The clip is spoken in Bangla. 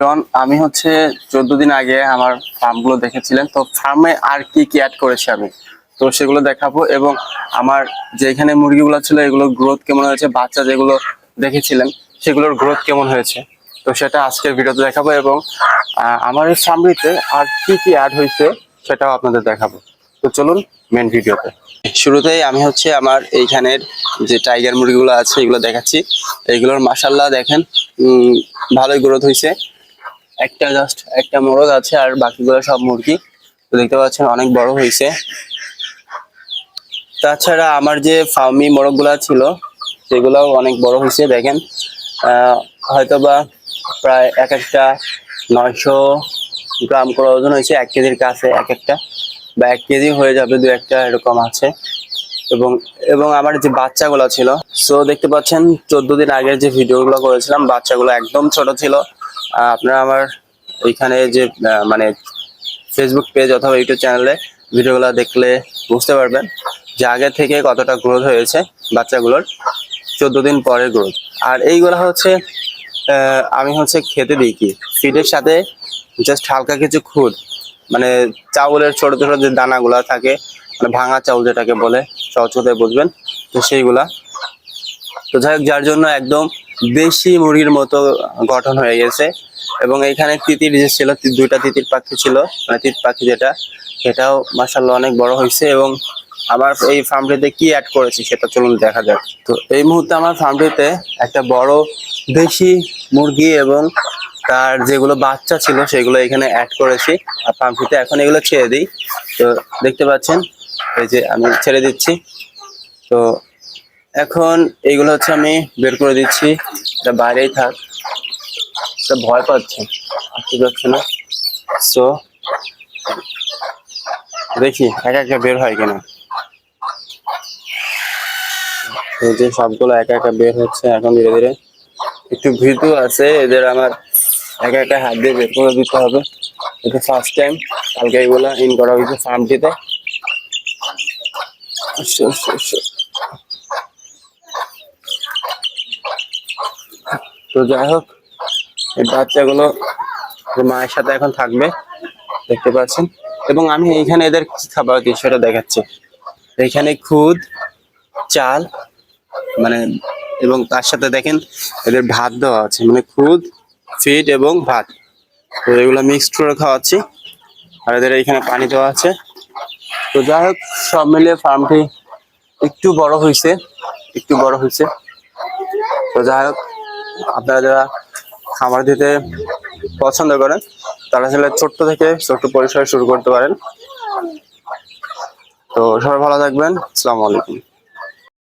কারণ আমি হচ্ছে চোদ্দ দিন আগে আমার ফার্মগুলো দেখেছিলেন, তো ফার্মে আর কি কি অ্যাড করেছি আমি? তো সেগুলো দেখাবো এবং আমার যেখানে মুরগিগুলো ছিল এগুলোর গ্রোথ কেমন হয়েছে, বাচ্চা যেগুলো দেখেছিলেন, সেগুলোর গ্রোথ কেমন হয়েছে? তো সেটা আজকের ভিডিওতে দেখাবো এবং আমার এই ফার্মটিতে আর কি কি অ্যাড হয়েছে সেটাও আপনাদের দেখাবো। তো চলুন মেন ভিডিওতে। শুরুতেই আমি হচ্ছে আমার এইখানের যে টাইগার মুরগিগুলো আছে, এগুলো দেখাচ্ছি। এইগুলোর মাসাল্লাহ দেখেন ভালোই গ্রোথ হয়েছে। একটা জাস্ট একটা মোরগ আছে আর বাকিগুলো সব মুরগি। তো দেখতে পাচ্ছেন অনেক বড় হয়েছে। তাছাড়া আমার যে ফার্মি মোরগগুলো ছিল, সেগুলোও অনেক বড় হয়েছে, দেখেন। হয়তোবা প্রায় এক একটা নয়শো গ্রাম করে ওজন হয়েছে, এক কেজির কাছে এক একটা। বা এক কেজি হয়ে যাবে দু একটা, এরকম আছে। এবং এবং আমার যে বাচ্চাগুলো ছিল সো দেখতে পাচ্ছেন, চোদ্দ দিন আগের যে ভিডিওগুলো করেছিলাম, বাচ্চাগুলো একদম ছোট ছিল। আপনারা আমার এইখানে যে মানে ফেসবুক পেজ অথবা ইউটিউব চ্যানেলে ভিডিওগুলো দেখলে বুঝতে পারবেন যে আগে থেকে কতটা গ্রোথ হয়েছে বাচ্চাগুলোর, চোদ্দ দিন পরে গ্রোথ আর এইগুলো হচ্ছে আমি হচ্ছে খেতে দিই কি? ফিডের সাথে জাস্ট হালকা কিছু খুদ মানে চাউলের ছোট ছোট যে দানাগুলো থাকে মানে ভাঙা চাউল যেটাকে বলে, সহজ কথায় বুঝবেন, তো সেইগুলা। তো যাই হোক, যার জন্য একদম দেশি মুরগির মতো গঠন হয়ে গেছে। এবং এখানে তিতির যে ছিল দুইটা তিতির পাখি ছিল মানে তিত পাখি যেটা, সেটাও মাসাল্লাহ অনেক বড় হয়েছে এবং আমার এই ফার্মটিতে কি অ্যাড করেছি সেটা চলুন দেখা যাক। তো এই মুহূর্তে আমার ফার্মটিতে একটা বড় দেশি মুরগি এবং তার যেগুলো বাচ্চা ছিল, সেগুলো এখানে অ্যাড করেছি। আর ফার্মটিতে এখন এগুলো ছেড়ে দিই। তো দেখতে পাচ্ছেন, এই যে আমি ছেড়ে দিচ্ছি। তো এখন এইগুলো হচ্ছে আমি বের করে দিচ্ছি। এটা বাইরেই থাক। এটা ভয় পাচ্ছে। আসতে যাচ্ছে না। সো দেখি একা একা বের হয় কিনা। এই যে সবগুলো একা একা বের হচ্ছে এখন ধীরে ধীরে। একটু ভীতু আছে এদের আমার একা একা হাত দিয়ে বের করে দিতে হবে। এটা ফার্স্ট টাইম কালকে এগুলো ইন করা হয়েছে ফার্মটিতে আচ্ছা, আচ্ছা, আচ্ছা। তো যাই হোক, এই বাচ্চাগুলো মায়ের সাথে এখন থাকবে, দেখতে পাচ্ছেন। এবং আমি এইখানে এদের খাবার দিই সেটা দেখাচ্ছি। এইখানে খুদ, চাল মানে এবং তার সাথে দেখেন এদের ভাত দেওয়া আছে মানে খুদ, ফিড এবং ভাত। তো এগুলো মিক্সড করে খাওয়াচ্ছি। আর এদের এইখানে পানি দেওয়া আছে। তো যাই হোক, সব মিলিয়ে ফার্মটি একটু বড় হয়েছে একটু বড় হয়েছে তো যাই হোক আপনারা যারা খামার দিতে পছন্দ করেন, তারা আসলে ছোট্ট থেকে ছোট্ট পরিসরে শুরু করতে পারেন। তো সবাই ভালো থাকবেন। আসসালামু আলাইকুম।